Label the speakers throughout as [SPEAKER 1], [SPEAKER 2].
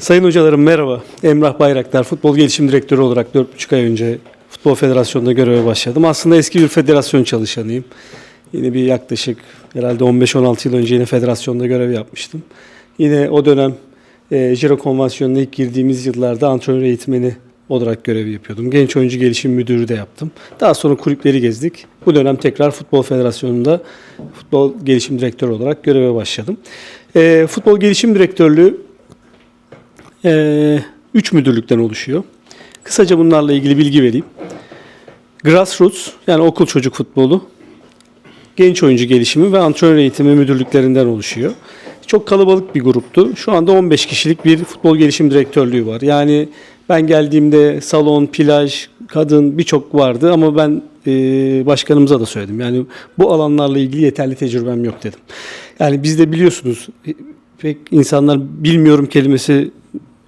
[SPEAKER 1] Sayın hocalarım merhaba. Emrah Bayraktar, Futbol Gelişim Direktörü olarak 4,5 ay önce Futbol Federasyonu'nda göreve başladım. Aslında eski bir federasyon çalışanıyım. Yine bir yaklaşık herhalde 15-16 yıl önce yine federasyonda görev yapmıştım. Yine o dönem e, Konvansiyonu'na ilk girdiğimiz yıllarda antrenör eğitmeni olarak görev yapıyordum. Genç oyuncu gelişim müdürü de yaptım. Daha sonra kulüpleri gezdik. Bu dönem tekrar Futbol Federasyonu'nda futbol gelişim direktörü olarak göreve başladım. E, futbol gelişim direktörlüğü ee, üç müdürlükten oluşuyor. Kısaca bunlarla ilgili bilgi vereyim. Grassroots yani okul çocuk futbolu, genç oyuncu gelişimi ve antrenör eğitimi müdürlüklerinden oluşuyor. Çok kalabalık bir gruptu. Şu anda 15 kişilik bir futbol gelişim direktörlüğü var. Yani ben geldiğimde salon, plaj, kadın birçok vardı ama ben e, başkanımıza da söyledim. Yani bu alanlarla ilgili yeterli tecrübem yok dedim. Yani biz de biliyorsunuz e, pek insanlar bilmiyorum kelimesi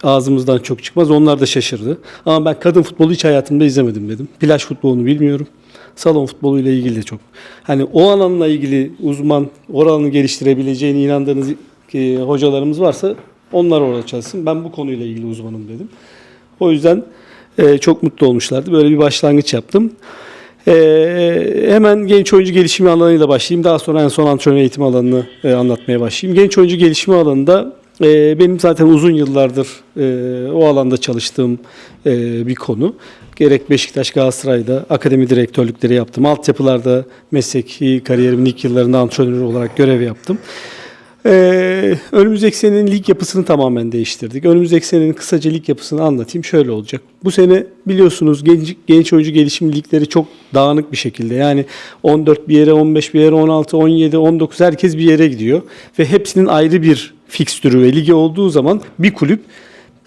[SPEAKER 1] ağzımızdan çok çıkmaz. Onlar da şaşırdı. Ama ben kadın futbolu hiç hayatımda izlemedim dedim. Plaj futbolunu bilmiyorum. Salon futboluyla ilgili de çok. Hani o alanla ilgili uzman, oranı geliştirebileceğine inandığınız e, hocalarımız varsa onlar orada çalışsın. Ben bu konuyla ilgili uzmanım dedim. O yüzden e, çok mutlu olmuşlardı. Böyle bir başlangıç yaptım. E, hemen genç oyuncu gelişimi alanıyla başlayayım. Daha sonra en son antrenör eğitimi alanını e, anlatmaya başlayayım. Genç oyuncu gelişimi alanında e, benim zaten uzun yıllardır e, o alanda çalıştığım e, bir konu. Gerek Beşiktaş, Galatasaray'da akademi direktörlükleri yaptım. Altyapılarda mesleki kariyerimin ilk yıllarında antrenör olarak görev yaptım. Ee, önümüzdeki senenin lig yapısını tamamen değiştirdik. Önümüzdeki senenin kısaca lig yapısını anlatayım. Şöyle olacak. Bu sene biliyorsunuz genç, genç oyuncu gelişim ligleri çok dağınık bir şekilde. Yani 14 bir yere, 15 bir yere, 16, 17, 19 herkes bir yere gidiyor. Ve hepsinin ayrı bir fikstürü ve ligi olduğu zaman bir kulüp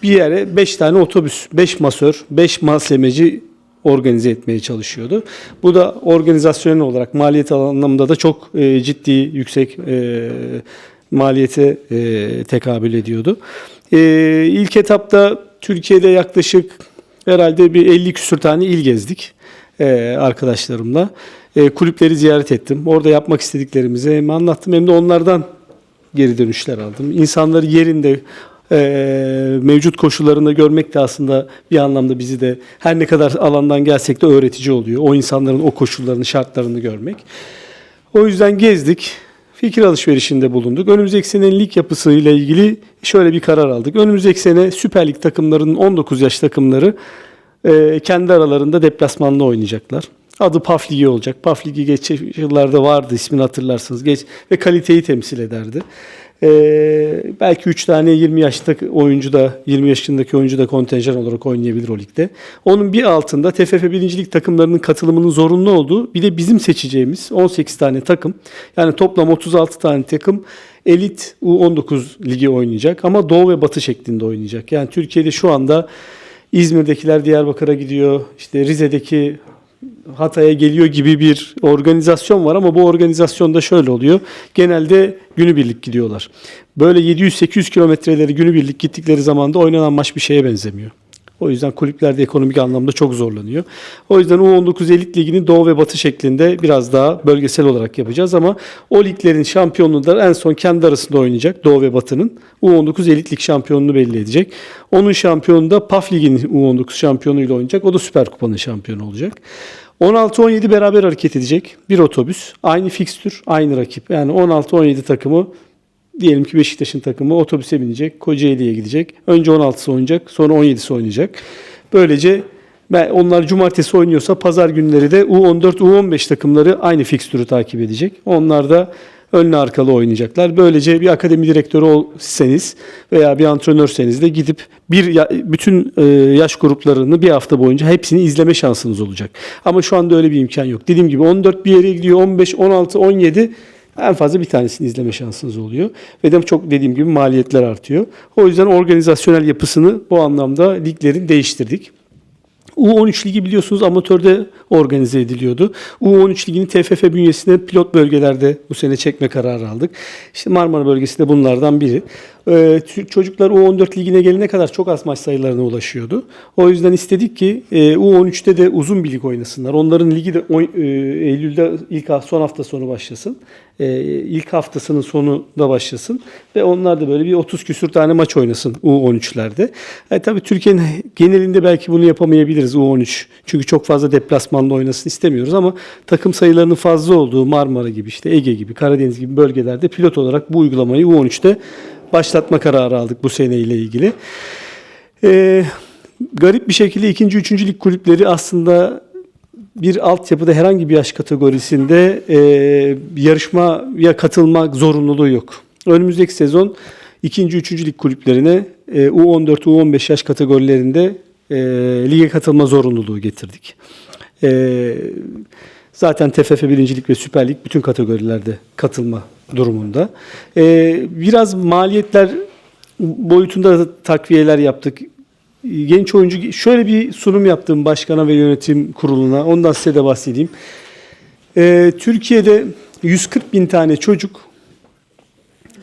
[SPEAKER 1] bir yere 5 tane otobüs, 5 masör, 5 malzemeci organize etmeye çalışıyordu. Bu da organizasyonel olarak maliyet anlamında da çok e, ciddi, yüksek e, maliyete e, tekabül ediyordu. E, ilk etapta Türkiye'de yaklaşık herhalde bir 50 küsür tane il gezdik e, arkadaşlarımla. E, kulüpleri ziyaret ettim. Orada yapmak istediklerimizi hem anlattım hem de onlardan geri dönüşler aldım. İnsanları yerinde e, mevcut koşullarında görmek de aslında bir anlamda bizi de her ne kadar alandan gelsek de öğretici oluyor. O insanların o koşullarını, şartlarını görmek. O yüzden gezdik. Fikir alışverişinde bulunduk. Önümüzdeki senenin lig yapısıyla ilgili şöyle bir karar aldık. Önümüzdeki sene Süper Lig takımlarının 19 yaş takımları e, kendi aralarında deplasmanla oynayacaklar. Adı PAF Ligi olacak. PAF Ligi geç yıllarda vardı ismini hatırlarsınız. Geç ve kaliteyi temsil ederdi. Ee, belki 3 tane 20 yaşındaki oyuncu da 20 yaşındaki oyuncu da kontenjan olarak oynayabilir o ligde. Onun bir altında TFF 1. Lig takımlarının katılımının zorunlu olduğu bir de bizim seçeceğimiz 18 tane takım. Yani toplam 36 tane takım elit U19 ligi oynayacak ama Doğu ve Batı şeklinde oynayacak. Yani Türkiye'de şu anda İzmir'dekiler Diyarbakır'a gidiyor. İşte Rize'deki Hatay'a geliyor gibi bir organizasyon var ama bu organizasyonda şöyle oluyor. Genelde günübirlik gidiyorlar. Böyle 700-800 kilometreleri günübirlik gittikleri zaman da oynanan maç bir şeye benzemiyor. O yüzden kulüplerde ekonomik anlamda çok zorlanıyor. O yüzden U19 Elit Ligi'ni Doğu ve Batı şeklinde biraz daha bölgesel olarak yapacağız ama o liglerin şampiyonluğu da en son kendi arasında oynayacak Doğu ve Batı'nın. U19 Elit Lig şampiyonunu belli edecek. Onun şampiyonu da PAF Ligi'nin U19 şampiyonuyla oynayacak. O da Süper Kupa'nın şampiyonu olacak. 16-17 beraber hareket edecek. Bir otobüs. Aynı fikstür, aynı rakip. Yani 16-17 takımı diyelim ki Beşiktaş'ın takımı otobüse binecek. Kocaeli'ye gidecek. Önce 16'sı oynayacak. Sonra 17'si oynayacak. Böylece onlar cumartesi oynuyorsa pazar günleri de U14, U15 takımları aynı fikstürü takip edecek. Onlar da önlü arkalı oynayacaklar. Böylece bir akademi direktörü olseniz veya bir antrenörseniz de gidip bir bütün e, yaş gruplarını bir hafta boyunca hepsini izleme şansınız olacak. Ama şu anda öyle bir imkan yok. Dediğim gibi 14 bir yere gidiyor, 15, 16, 17 en fazla bir tanesini izleme şansınız oluyor. Ve de çok dediğim gibi maliyetler artıyor. O yüzden organizasyonel yapısını bu anlamda liglerin değiştirdik. U13 ligi biliyorsunuz amatörde organize ediliyordu. U13 ligini TFF bünyesinde pilot bölgelerde bu sene çekme kararı aldık. İşte Marmara bölgesinde bunlardan biri. E, Türk çocuklar U14 ligine gelene kadar çok az maç sayılarına ulaşıyordu. O yüzden istedik ki e, U13'te de uzun bir lig oynasınlar. Onların ligi de e, Eylül'de ilk son hafta sonu başlasın. E, ilk haftasının sonu da başlasın ve onlar da böyle bir 30 küsür tane maç oynasın U13'lerde. E, tabii Türkiye'nin genelinde belki bunu yapamayabiliriz U13. Çünkü çok fazla deplasmanda oynasın istemiyoruz ama takım sayılarının fazla olduğu Marmara gibi işte Ege gibi Karadeniz gibi bölgelerde pilot olarak bu uygulamayı U13'te başlatma kararı aldık bu seneyle ilgili. Ee, garip bir şekilde ikinci, üçüncü lig kulüpleri aslında bir altyapıda herhangi bir yaş kategorisinde e, yarışmaya katılmak zorunluluğu yok. Önümüzdeki sezon ikinci, üçüncü lig kulüplerine e, U14, U15 yaş kategorilerinde e, lige katılma zorunluluğu getirdik. E, zaten TFF birincilik ve Süper Lig bütün kategorilerde katılma durumunda. E, biraz maliyetler boyutunda da takviyeler yaptık genç oyuncu şöyle bir sunum yaptım başkana ve yönetim kuruluna. Ondan size de bahsedeyim. Ee, Türkiye'de 140 bin tane çocuk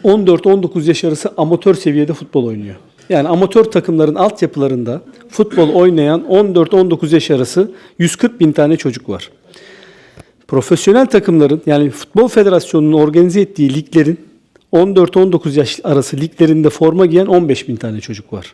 [SPEAKER 1] 14-19 yaş arası amatör seviyede futbol oynuyor. Yani amatör takımların altyapılarında futbol oynayan 14-19 yaş arası 140 bin tane çocuk var. Profesyonel takımların yani Futbol Federasyonu'nun organize ettiği liglerin 14-19 yaş arası liglerinde forma giyen 15 bin tane çocuk var.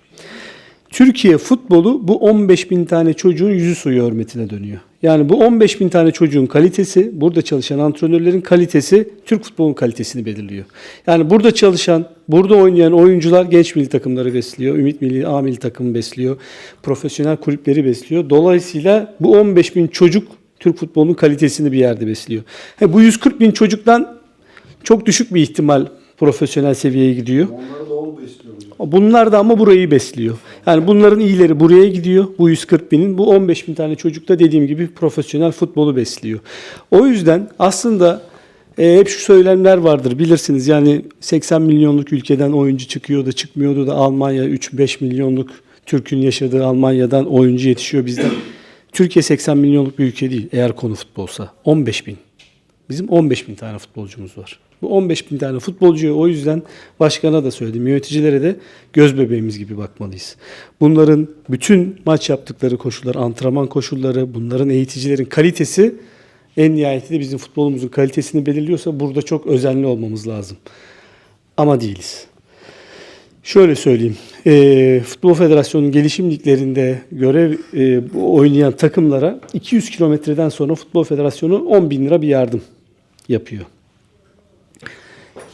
[SPEAKER 1] Türkiye futbolu bu 15 bin tane çocuğun yüzü suyu hürmetine dönüyor. Yani bu 15 bin tane çocuğun kalitesi, burada çalışan antrenörlerin kalitesi Türk futbolunun kalitesini belirliyor. Yani burada çalışan, burada oynayan oyuncular genç milli takımları besliyor, Ümit Milli A milli takımı besliyor, profesyonel kulüpleri besliyor. Dolayısıyla bu 15 bin çocuk Türk futbolunun kalitesini bir yerde besliyor. Ha, bu 140 bin çocuktan çok düşük bir ihtimal profesyonel seviyeye gidiyor.
[SPEAKER 2] Onları da o besliyor.
[SPEAKER 1] Bunlar da ama burayı besliyor. Yani bunların iyileri buraya gidiyor. Bu 140 binin. Bu 15 bin tane çocuk da dediğim gibi profesyonel futbolu besliyor. O yüzden aslında e, hep şu söylemler vardır bilirsiniz. Yani 80 milyonluk ülkeden oyuncu çıkıyor da çıkmıyordu da Almanya 3-5 milyonluk Türk'ün yaşadığı Almanya'dan oyuncu yetişiyor bizden. Türkiye 80 milyonluk bir ülke değil eğer konu futbolsa. 15 bin. Bizim 15 bin tane futbolcumuz var. Bu 15 bin tane futbolcuya o yüzden başkana da söyledim, yöneticilere de göz bebeğimiz gibi bakmalıyız. Bunların bütün maç yaptıkları koşullar, antrenman koşulları, bunların eğiticilerin kalitesi en nihayetinde bizim futbolumuzun kalitesini belirliyorsa burada çok özenli olmamız lazım. Ama değiliz. Şöyle söyleyeyim. E, Futbol Federasyonu'nun gelişim liglerinde görev e, oynayan takımlara 200 kilometreden sonra Futbol Federasyonu 10 bin lira bir yardım yapıyor.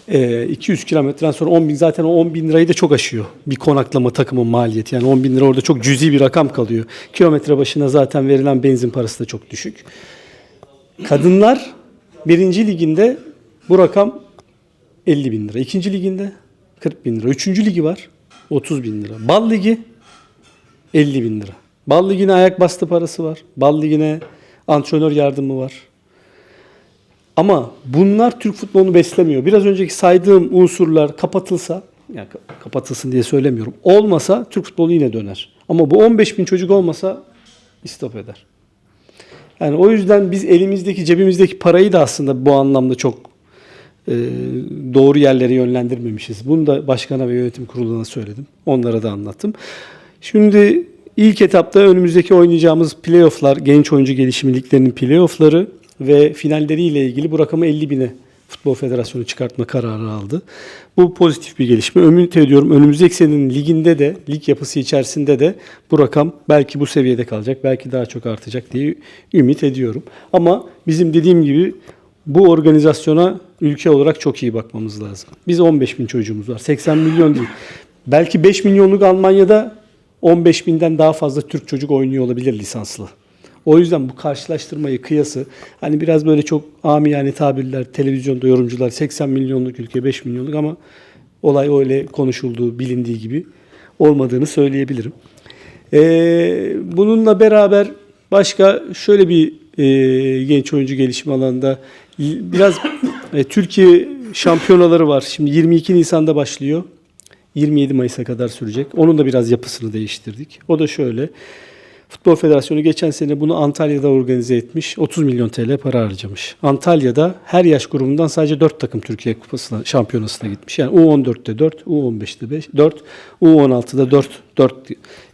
[SPEAKER 1] E, 200 kilometreden sonra 10 bin zaten o 10 bin lirayı da çok aşıyor. Bir konaklama takımın maliyeti. Yani 10 bin lira orada çok cüzi bir rakam kalıyor. Kilometre başına zaten verilen benzin parası da çok düşük. Kadınlar birinci liginde bu rakam 50 bin lira. İkinci liginde 40 bin lira. Üçüncü ligi var 30 bin lira. Bal ligi 50 bin lira. Bal ligine ayak bastı parası var. Bal ligine antrenör yardımı var. Ama bunlar Türk futbolunu beslemiyor. Biraz önceki saydığım unsurlar kapatılsa, yani ka- kapatılsın diye söylemiyorum. Olmasa Türk futbolu yine döner. Ama bu 15 bin çocuk olmasa istop eder. Yani o yüzden biz elimizdeki, cebimizdeki parayı da aslında bu anlamda çok doğru yerlere yönlendirmemişiz. Bunu da başkana ve yönetim kuruluna söyledim. Onlara da anlattım. Şimdi ilk etapta önümüzdeki oynayacağımız playofflar, genç oyuncu gelişimi liglerinin playoffları ve finalleriyle ilgili bu rakamı 50 bine Futbol Federasyonu çıkartma kararı aldı. Bu pozitif bir gelişme. Ümit ediyorum önümüzdeki senenin liginde de, lig yapısı içerisinde de bu rakam belki bu seviyede kalacak, belki daha çok artacak diye ümit ediyorum. Ama bizim dediğim gibi bu organizasyona ülke olarak çok iyi bakmamız lazım. Biz 15 bin çocuğumuz var. 80 milyon değil. Belki 5 milyonluk Almanya'da 15 binden daha fazla Türk çocuk oynuyor olabilir lisanslı. O yüzden bu karşılaştırmayı, kıyası hani biraz böyle çok amiyane tabirler, televizyonda yorumcular 80 milyonluk ülke 5 milyonluk ama olay öyle konuşulduğu, bilindiği gibi olmadığını söyleyebilirim. Ee, bununla beraber başka şöyle bir e, genç oyuncu gelişimi alanında biraz e, Türkiye şampiyonaları var. Şimdi 22 Nisan'da başlıyor. 27 Mayıs'a kadar sürecek. Onun da biraz yapısını değiştirdik. O da şöyle. Futbol Federasyonu geçen sene bunu Antalya'da organize etmiş. 30 milyon TL para harcamış. Antalya'da her yaş grubundan sadece 4 takım Türkiye Kupası'na, şampiyonasına gitmiş. Yani U14'te 4, U15'te 5, 4, U16'da 4, 4.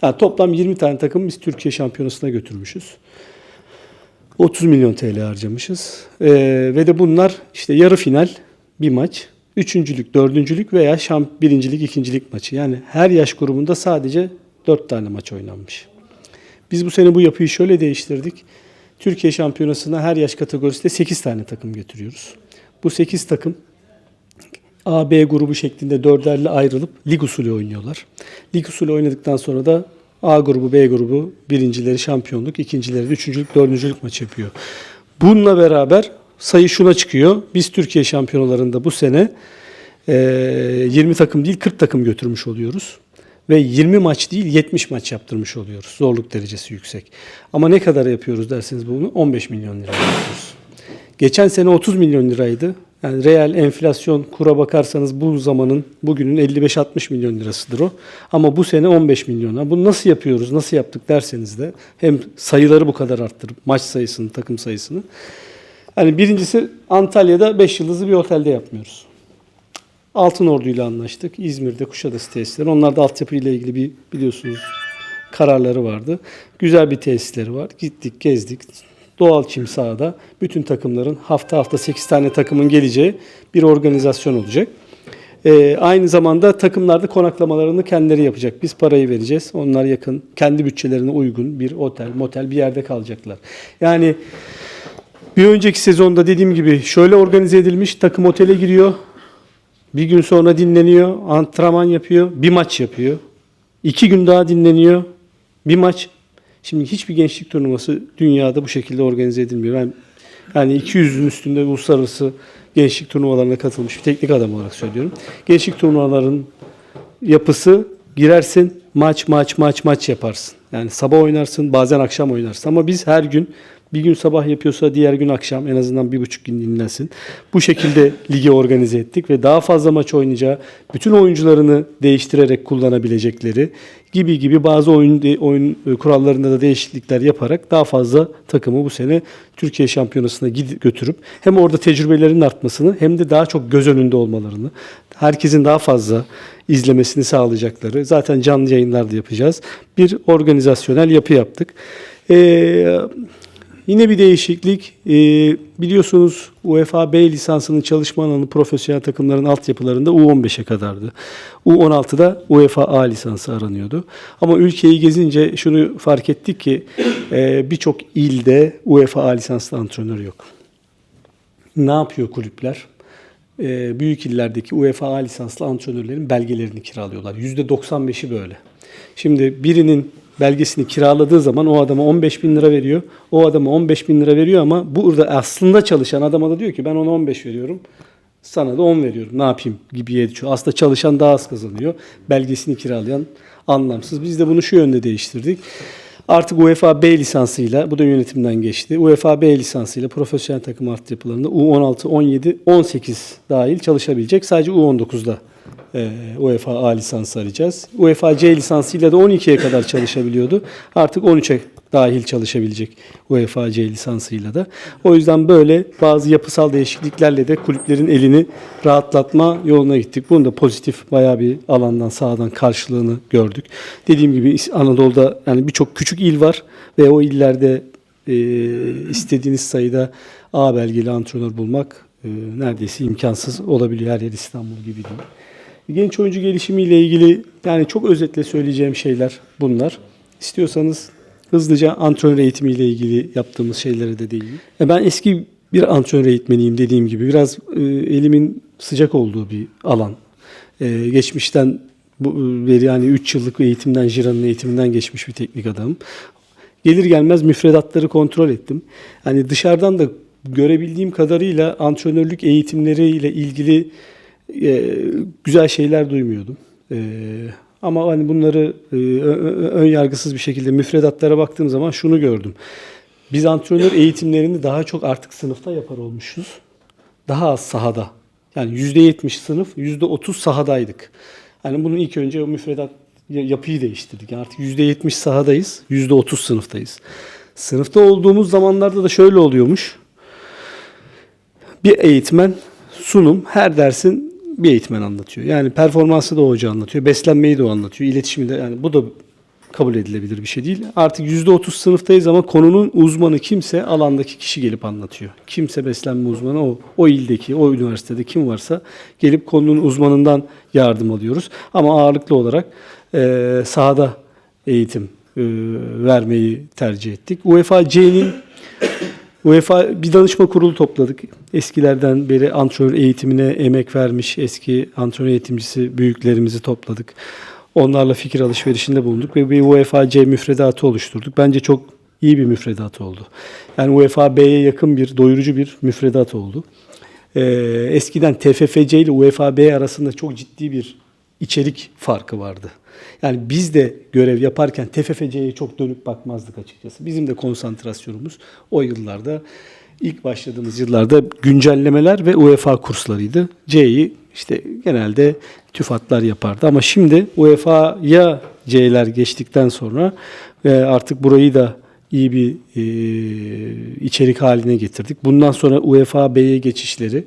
[SPEAKER 1] Yani toplam 20 tane takım biz Türkiye şampiyonasına götürmüşüz. 30 milyon TL harcamışız. Ee, ve de bunlar işte yarı final bir maç, üçüncülük, dördüncülük veya şamp birincilik, ikincilik maçı. Yani her yaş grubunda sadece 4 tane maç oynanmış. Biz bu sene bu yapıyı şöyle değiştirdik. Türkiye Şampiyonası'na her yaş kategorisinde 8 tane takım getiriyoruz. Bu 8 takım A, B grubu şeklinde dörderli ayrılıp lig usulü oynuyorlar. Lig usulü oynadıktan sonra da A grubu, B grubu birincileri şampiyonluk, ikincileri de üçüncülük, dördüncülük maç yapıyor. Bununla beraber sayı şuna çıkıyor. Biz Türkiye şampiyonalarında bu sene e, 20 takım değil 40 takım götürmüş oluyoruz. Ve 20 maç değil 70 maç yaptırmış oluyoruz. Zorluk derecesi yüksek. Ama ne kadar yapıyoruz derseniz bunu 15 milyon lira yapıyoruz. Geçen sene 30 milyon liraydı. Yani reel enflasyon kura bakarsanız bu zamanın bugünün 55-60 milyon lirasıdır o. Ama bu sene 15 milyona. Bunu nasıl yapıyoruz, nasıl yaptık derseniz de hem sayıları bu kadar arttırıp maç sayısını, takım sayısını. Yani birincisi Antalya'da 5 yıldızlı bir otelde yapmıyoruz. Altın Ordu ile anlaştık. İzmir'de Kuşadası tesisleri. Onlar da altyapı ile ilgili bir biliyorsunuz kararları vardı. Güzel bir tesisleri var. Gittik, gezdik. Doğal çim sahada bütün takımların hafta hafta 8 tane takımın geleceği bir organizasyon olacak. Ee, aynı zamanda takımlarda konaklamalarını kendileri yapacak. Biz parayı vereceğiz. Onlar yakın, kendi bütçelerine uygun bir otel, motel bir yerde kalacaklar. Yani bir önceki sezonda dediğim gibi şöyle organize edilmiş. Takım otele giriyor. Bir gün sonra dinleniyor. Antrenman yapıyor. Bir maç yapıyor. İki gün daha dinleniyor. Bir maç. Şimdi hiçbir gençlik turnuvası dünyada bu şekilde organize edilmiyor. Ben yani 200'ün üstünde uluslararası gençlik turnuvalarına katılmış bir teknik adam olarak söylüyorum. Gençlik turnuvaların yapısı girersin maç maç maç maç yaparsın. Yani sabah oynarsın bazen akşam oynarsın ama biz her gün bir gün sabah yapıyorsa diğer gün akşam en azından bir buçuk gün dinlensin. Bu şekilde ligi organize ettik ve daha fazla maç oynayacağı, bütün oyuncularını değiştirerek kullanabilecekleri gibi gibi bazı oyun, oyun kurallarında da değişiklikler yaparak daha fazla takımı bu sene Türkiye Şampiyonası'na gidip götürüp hem orada tecrübelerinin artmasını hem de daha çok göz önünde olmalarını, herkesin daha fazla izlemesini sağlayacakları, zaten canlı yayınlar da yapacağız. Bir organizasyonel yapı yaptık. Ee, Yine bir değişiklik. Ee, biliyorsunuz UEFA B lisansının çalışma alanı profesyonel takımların altyapılarında U15'e kadardı. U16'da UEFA A lisansı aranıyordu. Ama ülkeyi gezince şunu fark ettik ki e, birçok ilde UEFA A lisanslı antrenör yok. Ne yapıyor kulüpler? Ee, büyük illerdeki UEFA A lisanslı antrenörlerin belgelerini kiralıyorlar. %95'i böyle. Şimdi birinin belgesini kiraladığı zaman o adama 15 bin lira veriyor. O adama 15 bin lira veriyor ama burada aslında çalışan adama da diyor ki ben ona 15 veriyorum. Sana da 10 veriyorum. Ne yapayım gibiye düşüyor. Aslında çalışan daha az kazanıyor. Belgesini kiralayan anlamsız. Biz de bunu şu yönde değiştirdik. Artık UEFA B lisansıyla, bu da yönetimden geçti. UEFA B lisansıyla profesyonel takım altyapılarında U16, 17, 18 dahil çalışabilecek. Sadece U19'da e, UEFA A lisansı arayacağız. UEFA C lisansıyla da 12'ye kadar çalışabiliyordu. Artık 13'e dahil çalışabilecek UEFA C lisansıyla da. O yüzden böyle bazı yapısal değişikliklerle de kulüplerin elini rahatlatma yoluna gittik. Bunun da pozitif bayağı bir alandan sağdan karşılığını gördük. Dediğim gibi Anadolu'da yani birçok küçük il var ve o illerde e, istediğiniz sayıda A belgeli antrenör bulmak e, neredeyse imkansız olabiliyor. Her yer İstanbul gibi değil. Genç oyuncu gelişimiyle ilgili yani çok özetle söyleyeceğim şeyler bunlar. İstiyorsanız hızlıca antrenör eğitimiyle ilgili yaptığımız şeylere de değineyim. E, Ben eski bir antrenör eğitmeniyim dediğim gibi. Biraz e, elimin sıcak olduğu bir alan. E, geçmişten bu e, beri yani 3 yıllık eğitimden, Jira'nın eğitiminden geçmiş bir teknik adamım. Gelir gelmez müfredatları kontrol ettim. Yani dışarıdan da görebildiğim kadarıyla antrenörlük eğitimleriyle ilgili e, güzel şeyler duymuyordum. E, ama hani bunları e, ön yargısız bir şekilde müfredatlara baktığım zaman şunu gördüm. Biz antrenör eğitimlerini daha çok artık sınıfta yapar olmuşuz. Daha az sahada. Yani %70 sınıf, %30 sahadaydık. Yani bunun ilk önce o müfredat ya- yapıyı değiştirdik. Artık %70 sahadayız, %30 sınıftayız. Sınıfta olduğumuz zamanlarda da şöyle oluyormuş. Bir eğitmen sunum her dersin bir eğitmen anlatıyor. Yani performansı da o hoca anlatıyor, beslenmeyi de o anlatıyor, iletişimi de yani bu da kabul edilebilir bir şey değil. Artık %30 sınıftayız ama konunun uzmanı kimse alandaki kişi gelip anlatıyor. Kimse beslenme uzmanı o, o ildeki, o üniversitede kim varsa gelip konunun uzmanından yardım alıyoruz. Ama ağırlıklı olarak e, sahada eğitim e, vermeyi tercih ettik. UEFA C'nin UEFA bir danışma kurulu topladık. Eskilerden beri antrenör eğitimine emek vermiş eski antrenör eğitimcisi büyüklerimizi topladık. Onlarla fikir alışverişinde bulunduk ve bir UEFA C müfredatı oluşturduk. Bence çok iyi bir müfredat oldu. Yani UEFA B'ye yakın bir, doyurucu bir müfredat oldu. Ee, eskiden TFFC ile UEFA B arasında çok ciddi bir içerik farkı vardı. Yani biz de görev yaparken TFFC'ye çok dönüp bakmazdık açıkçası. Bizim de konsantrasyonumuz o yıllarda ilk başladığımız yıllarda güncellemeler ve UEFA kurslarıydı. C'yi işte genelde TÜFAD'lar yapardı ama şimdi UEFA'ya C'ler geçtikten sonra e, artık burayı da iyi bir e, içerik haline getirdik. Bundan sonra UEFA B'ye geçişleri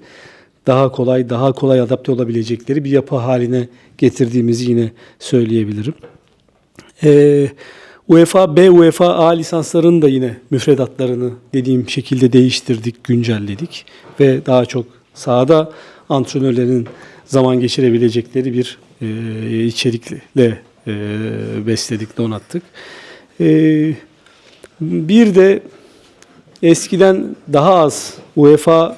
[SPEAKER 1] daha kolay, daha kolay adapte olabilecekleri bir yapı haline getirdiğimizi yine söyleyebilirim. Ee, UEFA B, UEFA A lisanslarının da yine müfredatlarını dediğim şekilde değiştirdik, güncelledik ve daha çok sahada antrenörlerin zaman geçirebilecekleri bir e, içerikle e, besledik, donattık. E, bir de eskiden daha az UEFA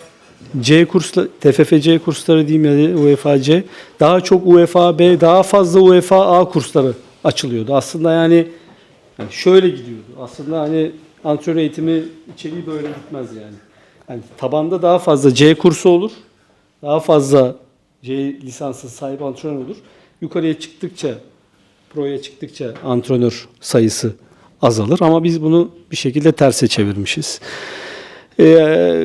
[SPEAKER 1] C kursla TFFC kursları diyeyim ya UEFA C daha çok UEFA B daha fazla UEFA A kursları açılıyordu. Aslında yani, yani şöyle gidiyordu. Aslında hani antrenör eğitimi içeriği böyle gitmez yani. Yani tabanda daha fazla C kursu olur. Daha fazla C lisansı sahibi antrenör olur. Yukarıya çıktıkça proya çıktıkça antrenör sayısı azalır ama biz bunu bir şekilde terse çevirmişiz. Ee,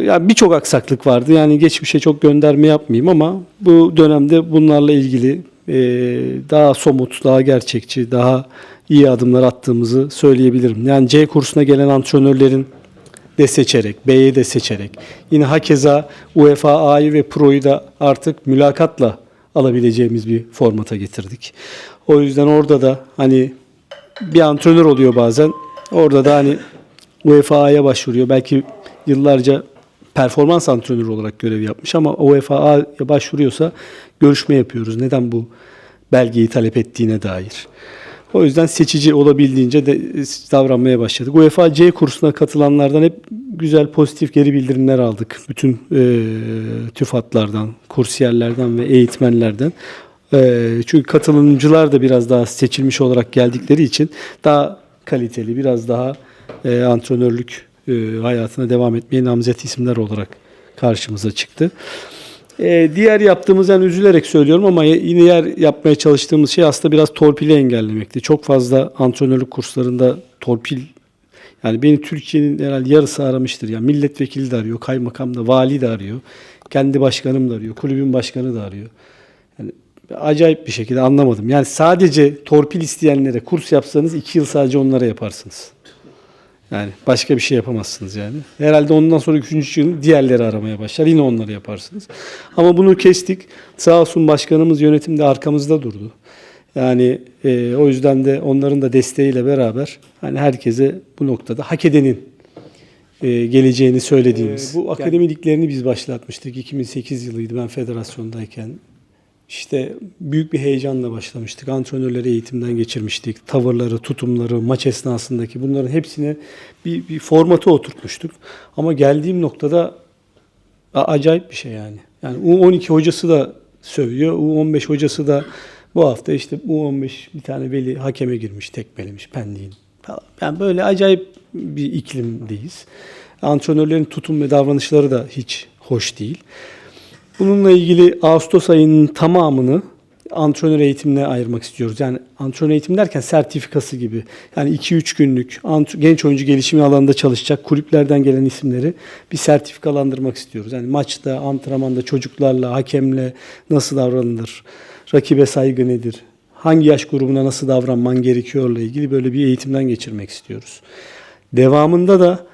[SPEAKER 1] yani birçok aksaklık vardı. Yani geçmişe çok gönderme yapmayayım ama bu dönemde bunlarla ilgili e, daha somut, daha gerçekçi, daha iyi adımlar attığımızı söyleyebilirim. Yani C kursuna gelen antrenörlerin de seçerek, B'yi de seçerek, yine hakeza UEFA A'yı ve Pro'yu da artık mülakatla alabileceğimiz bir formata getirdik. O yüzden orada da hani bir antrenör oluyor bazen. Orada da hani UEFA'ya başvuruyor. Belki yıllarca performans antrenörü olarak görev yapmış ama UEFA'ya başvuruyorsa görüşme yapıyoruz. Neden bu belgeyi talep ettiğine dair. O yüzden seçici olabildiğince de davranmaya başladık. UEFA C kursuna katılanlardan hep güzel pozitif geri bildirimler aldık. Bütün e, TÜFAD'lardan, kursiyerlerden ve eğitmenlerden. E, çünkü katılımcılar da biraz daha seçilmiş olarak geldikleri için daha kaliteli, biraz daha e, antrenörlük e, hayatına devam etmeye namzet isimler olarak karşımıza çıktı. E, diğer yaptığımız yani üzülerek söylüyorum ama yine yer yapmaya çalıştığımız şey aslında biraz torpili engellemekti. Çok fazla antrenörlük kurslarında torpil yani beni Türkiye'nin herhalde yarısı aramıştır. Yani milletvekili de arıyor, kaymakam da, vali de arıyor. Kendi başkanım da arıyor, kulübün başkanı da arıyor. Yani acayip bir şekilde anlamadım. Yani sadece torpil isteyenlere kurs yapsanız iki yıl sadece onlara yaparsınız. Yani başka bir şey yapamazsınız yani. Herhalde ondan sonra üçüncü yıl diğerleri aramaya başlar. Yine onları yaparsınız. Ama bunu kestik. Sağ olsun başkanımız yönetimde arkamızda durdu. Yani e, o yüzden de onların da desteğiyle beraber hani herkese bu noktada hak edenin e, geleceğini söylediğimiz. bu akademi liglerini biz başlatmıştık. 2008 yılıydı ben federasyondayken. İşte büyük bir heyecanla başlamıştık. Antrenörleri eğitimden geçirmiştik. Tavırları, tutumları, maç esnasındaki bunların hepsine bir, bir formatı oturtmuştuk. Ama geldiğim noktada acayip bir şey yani. Yani U12 hocası da sövüyor. U15 hocası da bu hafta işte U15 bir tane veli hakeme girmiş, tekmelemiş Pendik'in. Yani böyle acayip bir iklimdeyiz. Antrenörlerin tutum ve davranışları da hiç hoş değil. Bununla ilgili Ağustos ayının tamamını antrenör eğitimine ayırmak istiyoruz. Yani antrenör eğitim derken sertifikası gibi. Yani 2-3 günlük genç oyuncu gelişimi alanında çalışacak kulüplerden gelen isimleri bir sertifikalandırmak istiyoruz. Yani maçta, antrenmanda çocuklarla, hakemle nasıl davranılır? Rakibe saygı nedir? hangi yaş grubuna nasıl davranman gerekiyorla ilgili böyle bir eğitimden geçirmek istiyoruz. Devamında da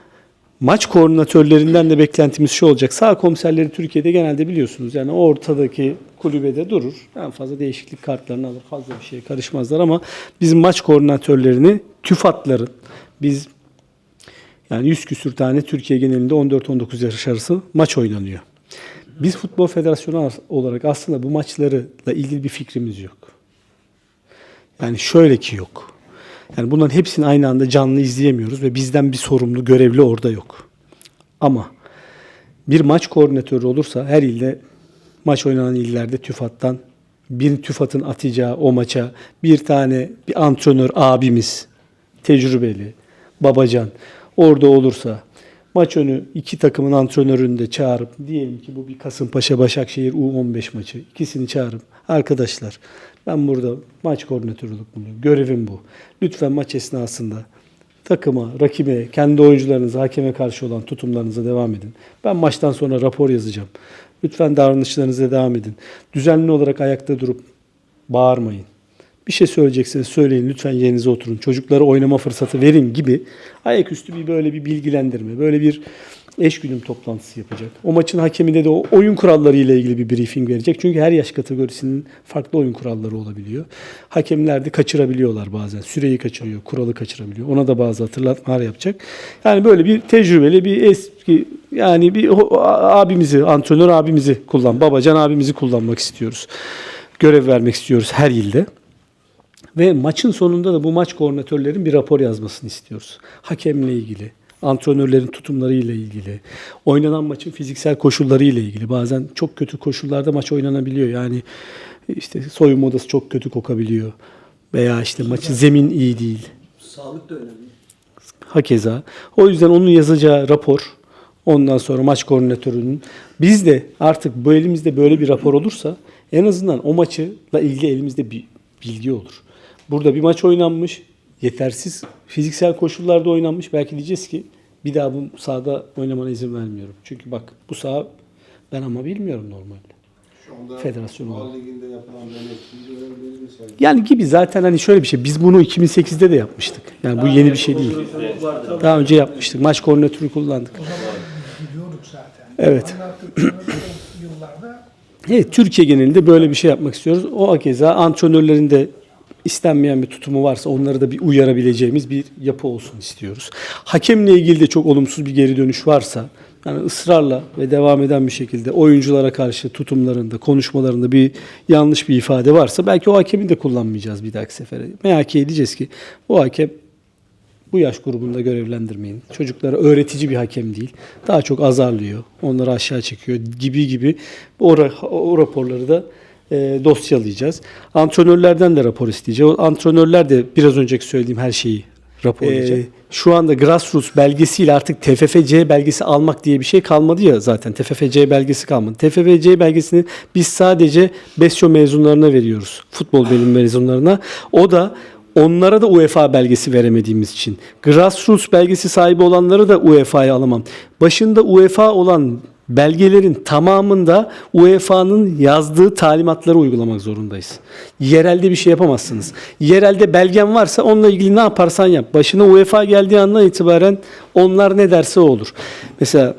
[SPEAKER 1] maç koordinatörlerinden de beklentimiz şu olacak. Sağ komiserleri Türkiye'de genelde biliyorsunuz. Yani ortadaki kulübede durur. En fazla değişiklik kartlarını alır. Fazla bir şeye karışmazlar ama bizim maç koordinatörlerini TÜFAD'ların biz yani 100 küsür tane Türkiye genelinde 14-19 yaş arası maç oynanıyor. Biz Futbol Federasyonu as- olarak aslında bu maçlarla ilgili bir fikrimiz yok. Yani şöyle ki yok. Yani bunların hepsini aynı anda canlı izleyemiyoruz ve bizden bir sorumlu, görevli orada yok. Ama bir maç koordinatörü olursa her ilde maç oynanan illerde TÜFAD'dan bir TÜFAD'ın atacağı o maça bir tane bir antrenör abimiz tecrübeli babacan orada olursa maç önü iki takımın antrenörünü de çağırıp diyelim ki bu bir Kasımpaşa Başakşehir U15 maçı ikisini çağırıp arkadaşlar ben burada maç koordinatörlük buluyorum. Görevim bu. Lütfen maç esnasında takıma, rakibe, kendi oyuncularınıza, hakeme karşı olan tutumlarınıza devam edin. Ben maçtan sonra rapor yazacağım. Lütfen davranışlarınıza devam edin. Düzenli olarak ayakta durup bağırmayın. Bir şey söyleyecekseniz söyleyin lütfen yerinize oturun. Çocuklara oynama fırsatı verin gibi ayaküstü bir böyle bir bilgilendirme, böyle bir eşgüdüm toplantısı yapacak. O maçın hakemine de o oyun kuralları ile ilgili bir briefing verecek. Çünkü her yaş kategorisinin farklı oyun kuralları olabiliyor. Hakemler de kaçırabiliyorlar bazen. Süreyi kaçırıyor, kuralı kaçırabiliyor. Ona da bazı hatırlatmalar yapacak. Yani böyle bir tecrübeli bir eski yani bir abimizi, antrenör abimizi kullan, babacan abimizi kullanmak istiyoruz. Görev vermek istiyoruz her ilde. Ve maçın sonunda da bu maç koordinatörlerin bir rapor yazmasını istiyoruz. Hakemle ilgili, antrenörlerin tutumları ile ilgili, oynanan maçın fiziksel koşulları ile ilgili. Bazen çok kötü koşullarda maç oynanabiliyor. Yani işte soyunma odası çok kötü kokabiliyor. Veya işte maçın zemin iyi değil.
[SPEAKER 2] Sağlık da önemli.
[SPEAKER 1] Hakeza. O yüzden onun yazacağı rapor ondan sonra maç koordinatörünün biz de artık bu elimizde böyle bir rapor olursa en azından o maçla ilgili elimizde bir bilgi olur. Burada bir maç oynanmış, yetersiz fiziksel koşullarda oynanmış. Belki diyeceğiz ki bir daha bu sahada oynamana izin vermiyorum. Çünkü bak bu saha ben ama bilmiyorum normalde.
[SPEAKER 3] Şu anda
[SPEAKER 1] Federasyon olarak.
[SPEAKER 3] Ligi'nde yapılan.
[SPEAKER 1] Yani gibi zaten hani şöyle bir şey. Biz bunu 2008'de de yapmıştık. Yani bu yeni bir şey değil. Daha önce yapmıştık. Maç koordinatörü kullandık.
[SPEAKER 4] biliyorduk zaten.
[SPEAKER 1] Evet.
[SPEAKER 4] Anlattıklarınız o yıllarda
[SPEAKER 1] Evet, Türkiye genelinde böyle bir şey yapmak istiyoruz. O hakeza antrenörlerin de istenmeyen bir tutumu varsa onları da bir uyarabileceğimiz bir yapı olsun istiyoruz. Hakemle ilgili de çok olumsuz bir geri dönüş varsa yani ısrarla ve devam eden bir şekilde oyunculara karşı tutumlarında, konuşmalarında bir yanlış bir ifade varsa belki o hakemi de kullanmayacağız bir dahaki sefere. Merak edeceğiz ki bu hakem bu yaş grubunda görevlendirmeyin. Çocuklara öğretici bir hakem değil. Daha çok azarlıyor. Onları aşağı çekiyor gibi gibi. O, o raporları da e, dosyalayacağız. Antrenörlerden de rapor isteyeceğiz. Antrenörler de biraz önceki söylediğim her şeyi raporlayacak. şu anda grassroots belgesiyle artık TFFC belgesi almak diye bir şey kalmadı ya zaten. TFFC belgesi kalmadı. TFFC belgesini biz sadece BESYO mezunlarına veriyoruz. Futbol bölüm mezunlarına. O da Onlara da UEFA belgesi veremediğimiz için. Grassroots belgesi sahibi olanları da UEFA'ya alamam. Başında UEFA olan belgelerin tamamında UEFA'nın yazdığı talimatları uygulamak zorundayız. Yerelde bir şey yapamazsınız. Yerelde belgen varsa onunla ilgili ne yaparsan yap. Başına UEFA geldiği andan itibaren onlar ne derse olur. Mesela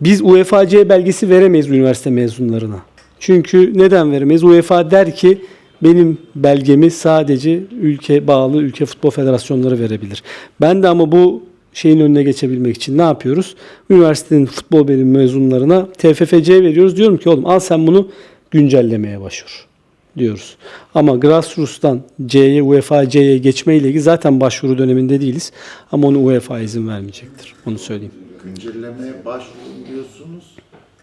[SPEAKER 1] biz UEFA-C belgesi veremeyiz üniversite mezunlarına. Çünkü neden veremeyiz? UEFA der ki benim belgemi sadece ülke bağlı ülke futbol federasyonları verebilir. Ben de ama bu şeyin önüne geçebilmek için ne yapıyoruz? Üniversitenin futbol bölümü mezunlarına TFFC veriyoruz. Diyorum ki oğlum al sen bunu güncellemeye başvur diyoruz. Ama grassroots'tan C'ye, UEFA C'ye geçme ile ilgili zaten başvuru döneminde değiliz. Ama onu UEFA izin vermeyecektir. Onu söyleyeyim.
[SPEAKER 5] güncellemeye başvurun diyorsunuz.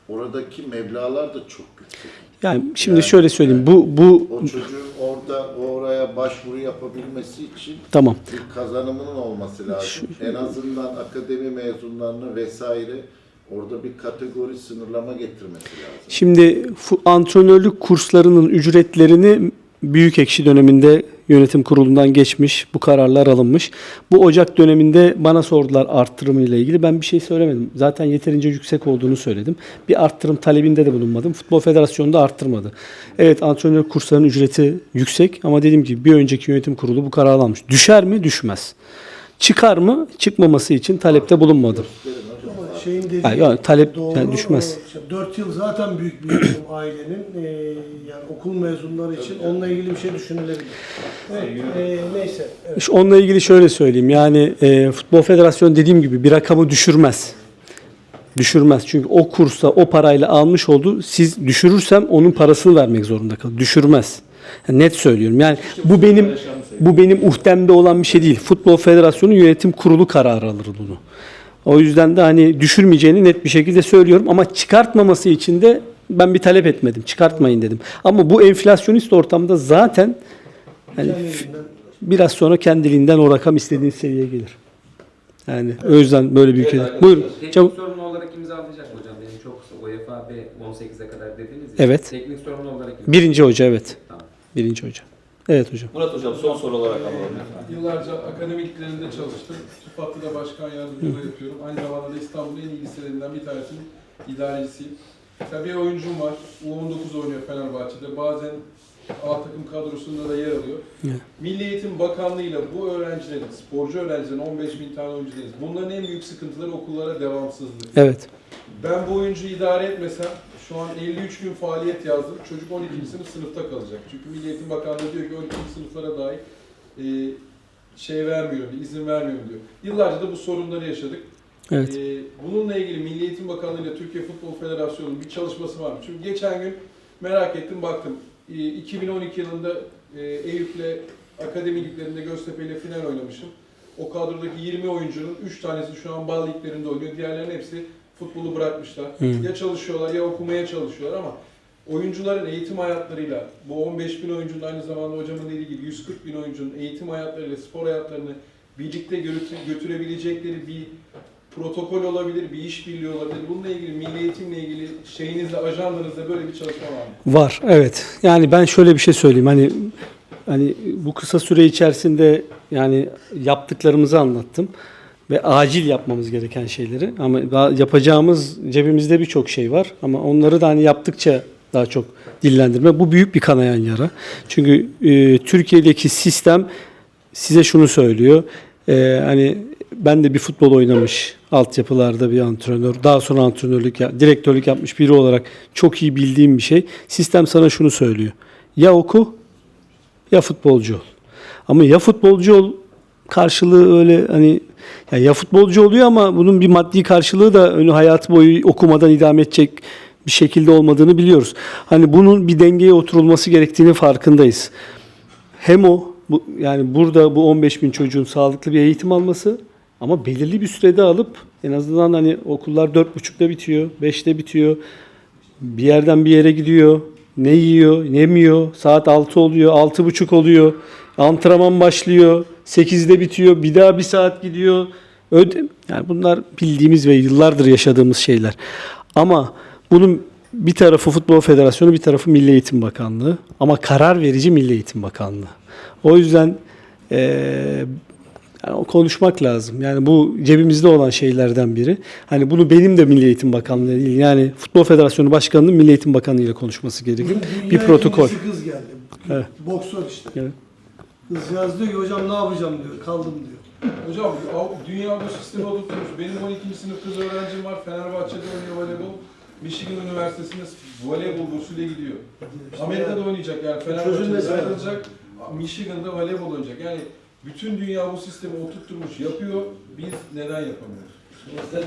[SPEAKER 5] Oradaki meblağlar da çok yüksek.
[SPEAKER 1] Yani şimdi şöyle söyleyeyim. Bu bu
[SPEAKER 5] O çocuğun orada başvuru yapabilmesi için
[SPEAKER 1] tamam.
[SPEAKER 5] bir kazanımının olması lazım. En azından akademi mezunlarını vesaire orada bir kategori sınırlama getirmesi lazım.
[SPEAKER 1] Şimdi antrenörlük kurslarının ücretlerini büyük ekşi döneminde yönetim kurulundan geçmiş, bu kararlar alınmış. Bu Ocak döneminde bana sordular arttırımı ile ilgili. Ben bir şey söylemedim. Zaten yeterince yüksek olduğunu söyledim. Bir arttırım talebinde de bulunmadım. Futbol Federasyonu da arttırmadı. Evet antrenör kurslarının ücreti yüksek ama dediğim gibi bir önceki yönetim kurulu bu kararı almış. Düşer mi? Düşmez. Çıkar mı? Çıkmaması için talepte bulunmadım.
[SPEAKER 4] Şeyin dediği
[SPEAKER 1] Yani, yani talep
[SPEAKER 4] doğru.
[SPEAKER 1] yani düşmez.
[SPEAKER 4] 4 yıl zaten büyük bir yatırım ailenin. Ee, yani okul mezunları için onunla ilgili bir şey düşünülebilir. Evet, ee, neyse. Evet.
[SPEAKER 1] İşte Onunla ilgili şöyle söyleyeyim. Yani e, Futbol Federasyonu dediğim gibi bir rakamı düşürmez. Düşürmez. Çünkü o kursa o parayla almış oldu. Siz düşürürsem onun parasını vermek zorunda kalır. Düşürmez. Yani net söylüyorum. Yani bu benim bu benim uhdemde olan bir şey değil. Futbol Federasyonu Yönetim Kurulu kararı alır bunu. O yüzden de hani düşürmeyeceğini net bir şekilde söylüyorum ama çıkartmaması için de ben bir talep etmedim. Çıkartmayın dedim. Ama bu enflasyonist ortamda zaten hani biraz sonra kendiliğinden o rakam istediğiniz seviyeye gelir. Yani o yüzden böyle bir ülkede. Buyurun.
[SPEAKER 2] Teknik
[SPEAKER 1] Çabuk.
[SPEAKER 2] sorumlu olarak imzalayacak hocam benim çok kısa. UEFA B 18'e kadar dediniz ya.
[SPEAKER 1] Evet.
[SPEAKER 2] Teknik sorumlu olarak imzalayacak.
[SPEAKER 1] Birinci hoca evet.
[SPEAKER 2] Tamam.
[SPEAKER 1] Birinci hoca. Evet hocam.
[SPEAKER 6] Murat Hocam son soru olarak alalım.
[SPEAKER 7] Yıllarca akademiklerinde çalıştım. Da başkan yardımcılığı yapıyorum. Aynı zamanda da İstanbul'un en iyi liselerinden bir tanesinin idarecisiyim. Mesela bir oyuncum var. U19 oynuyor Fenerbahçe'de. Bazen A takım kadrosunda da yer alıyor.
[SPEAKER 1] Evet.
[SPEAKER 7] Milli Eğitim Bakanlığı ile bu öğrencilerin, sporcu öğrencilerin 15 bin tane oyuncudayız. Bunların en büyük sıkıntıları okullara devamsızlık.
[SPEAKER 1] Evet.
[SPEAKER 7] Ben bu oyuncuyu idare etmesem şu an 53 gün faaliyet yazdım. Çocuk 12. sınıf sınıfta kalacak. Çünkü Milli Eğitim Bakanlığı diyor ki 12. sınıflara dahi e, şey vermiyorum, izin vermiyorum diyor. Yıllarca da bu sorunları yaşadık.
[SPEAKER 1] Evet.
[SPEAKER 7] E, bununla ilgili Milli Eğitim Bakanlığı ile Türkiye Futbol Federasyonu'nun bir çalışması var mı? Çünkü geçen gün merak ettim baktım. E, 2012 yılında e, Eyüp'le Akademi Liglerinde Göztepe ile final oynamışım. O kadrodaki 20 oyuncunun 3 tanesi şu an bal liglerinde oynuyor. Diğerlerinin hepsi futbolu bırakmışlar.
[SPEAKER 1] Hı.
[SPEAKER 7] Ya çalışıyorlar ya okumaya çalışıyorlar ama oyuncuların eğitim hayatlarıyla bu 15 bin oyuncunun aynı zamanda hocamın dediği gibi 140 bin oyuncunun eğitim hayatlarıyla spor hayatlarını birlikte götüre- götürebilecekleri bir protokol olabilir, bir işbirliği olabilir. Bununla ilgili milli eğitimle ilgili şeyinizde, ajandanızda böyle bir çalışma var mı?
[SPEAKER 1] Var. Evet. Yani ben şöyle bir şey söyleyeyim. Hani hani bu kısa süre içerisinde yani yaptıklarımızı anlattım ve acil yapmamız gereken şeyleri ama yapacağımız cebimizde birçok şey var ama onları da hani yaptıkça daha çok dillendirme. Bu büyük bir kanayan yara. Çünkü e, Türkiye'deki sistem size şunu söylüyor. E, hani ben de bir futbol oynamış altyapılarda bir antrenör, daha sonra antrenörlük, direktörlük yapmış biri olarak çok iyi bildiğim bir şey. Sistem sana şunu söylüyor. Ya oku ya futbolcu ol. Ama ya futbolcu ol karşılığı öyle hani ya, ya futbolcu oluyor ama bunun bir maddi karşılığı da önü hayatı boyu okumadan idame edecek bir şekilde olmadığını biliyoruz. Hani bunun bir dengeye oturulması gerektiğini farkındayız. Hem o bu, yani burada bu 15 bin çocuğun sağlıklı bir eğitim alması ama belirli bir sürede alıp en azından hani okullar 4.30'da bitiyor, 5'te bitiyor. Bir yerden bir yere gidiyor. Ne yiyor, ne yemiyor. Saat 6 oluyor, 6.30 oluyor. Antrenman başlıyor. 8'de bitiyor. Bir daha bir saat gidiyor. Öde yani bunlar bildiğimiz ve yıllardır yaşadığımız şeyler. Ama bunun bir tarafı Futbol Federasyonu, bir tarafı Milli Eğitim Bakanlığı. Ama karar verici Milli Eğitim Bakanlığı. O yüzden eee yani konuşmak lazım. Yani bu cebimizde olan şeylerden biri. Hani bunu benim de Milli Eğitim Bakanlığı değil. Yani Futbol Federasyonu Başkanı'nın Milli Eğitim Bakanlığı ile konuşması gerekir. Bir protokol.
[SPEAKER 4] ikincisi kız geldi.
[SPEAKER 1] Evet.
[SPEAKER 4] Boksör işte.
[SPEAKER 1] Evet.
[SPEAKER 4] Kızcağız diyor ki hocam ne yapacağım diyor. Kaldım diyor.
[SPEAKER 7] Hocam dünya bu sistemi oturtmuş. Benim 12. sınıf kız öğrencim var. Fenerbahçe'de oynuyor voleybol. Michigan Üniversitesi'nde voleybol bursuyla gidiyor. Amerika'da oynayacak yani Fenerbahçe'de ayrılacak. Michigan'da voleybol oynayacak. Yani bütün dünya bu sistemi oturtturmuş, yapıyor. Biz neden yapamıyoruz?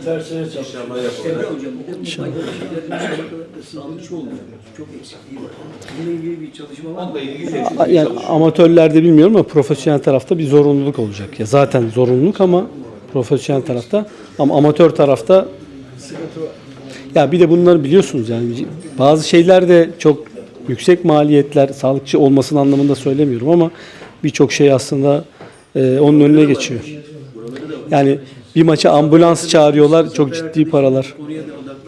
[SPEAKER 8] Tersine çalışıyor.
[SPEAKER 6] İnşallah
[SPEAKER 8] hocam bir de bu şeylerden sağlıkçı olmuyor. Çok eksikliği var. Bununla ilgili bir çalışma var mı?
[SPEAKER 6] Onunla ilgili
[SPEAKER 1] Yani amatörlerde bilmiyorum ama profesyonel tarafta bir zorunluluk olacak. Ya zaten zorunluluk ama profesyonel tarafta ama amatör tarafta ya bir de bunları biliyorsunuz yani bazı şeyler de çok yüksek maliyetler sağlıkçı olmasının anlamında söylemiyorum ama birçok şey aslında e, onun önüne geçiyor. Yani Bir maça ambulans çağırıyorlar. Çok ciddi paralar.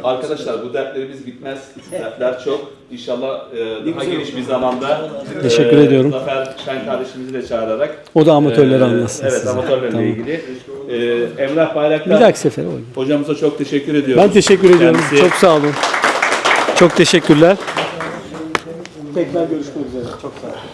[SPEAKER 6] Arkadaşlar bu dertlerimiz bitmez. Dertler çok. İnşallah e, daha geniş bir zamanda
[SPEAKER 1] Teşekkür
[SPEAKER 6] e,
[SPEAKER 1] ediyorum.
[SPEAKER 6] Zafer Şen kardeşimizi de çağırarak
[SPEAKER 1] O da amatörleri
[SPEAKER 6] e,
[SPEAKER 1] anlatsın
[SPEAKER 6] Evet
[SPEAKER 1] size.
[SPEAKER 6] amatörlerle
[SPEAKER 1] Tamam.
[SPEAKER 6] ilgili. E, Emrah
[SPEAKER 1] Bir
[SPEAKER 6] Bayraktar
[SPEAKER 1] dahaki sefere oynayın.
[SPEAKER 6] hocamıza çok teşekkür ediyorum.
[SPEAKER 1] Ben teşekkür ediyorum.
[SPEAKER 6] Kendisi-
[SPEAKER 1] Çok sağ olun. Çok teşekkürler. Tekrar görüşmek üzere. Çok sağ olun.